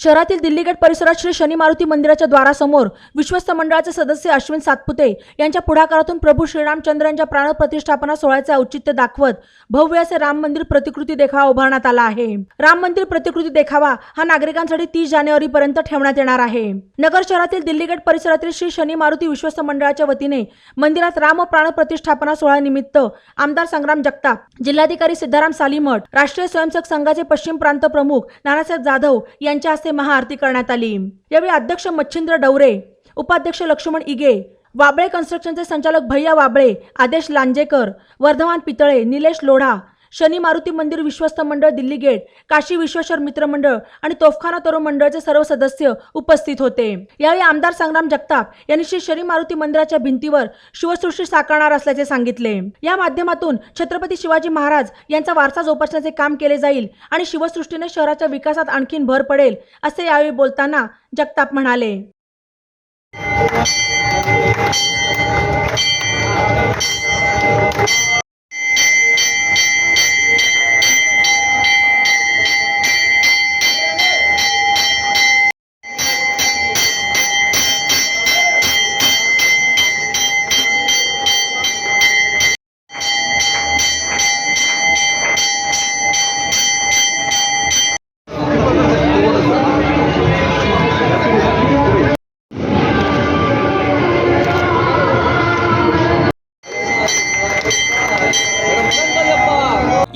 शहरातील दिल्लीगड परिसरात श्री शनी मारुती मंदिराच्या द्वारासमोर विश्वस्त मंडळाचे सदस्य अश्विन सातपुते यांच्या पुढाकारातून प्रभू श्रीरामचंद्र यांच्या प्राणप्रतिष्ठापना सोहळ्याचे औचित्य दाखवत भव्य असे राम मंदिर प्रतिकृती देखावा उभारण्यात आला आहे. राम मंदिर प्रतिकृती देखावा हा नागरिकांसाठी तीस जानेवारी पर्यंत ठेवण्यात येणार आहे. नगर शहरातील दिल्लीगड परिसरातील श्री शनी मारुती विश्वस्त मंडळाच्या वतीने मंदिरात राम प्राण प्रतिष्ठापना सोहळ्यानिमित्त आमदार संग्राम जगताप जिल्हाधिकारी सिद्धाराम सालीमठ राष्ट्रीय स्वयंसेवक संघाचे पश्चिम प्रांत प्रमुख नानासाहेब जाधव यांच्या हस्ते महाआरती करण्यात आली. यावेळी अध्यक्ष मच्छिंद्र डवरे उपाध्यक्ष लक्ष्मण इगे वाबळे कन्स्ट्रक्शनचे संचालक भैया वाबळे आदेश लांजेकर वर्धमान पितळे निलेश लोढा शनी मारुती मंदिर विश्वस्त मंडळ दिल्ली गेट काशी विश्वेश्वर मित्र मंडळ आणि तोफखाना तरुण मंडळचे सर्व सदस्य उपस्थित होते. यावेळी आमदार संग्राम जगताप यांनी श्री शनी मारुती मंदिराच्या भिंतीवर शिवसृष्टी साकारणार असल्याचे सांगितले. या माध्यमातून छत्रपती शिवाजी महाराज यांचा वारसा जोपासण्याचे काम केले जाईल आणि शिवसृष्टीने शहराच्या विकासात आणखीन भर पडेल असे यावेळी बोलताना जगताप म्हणाले.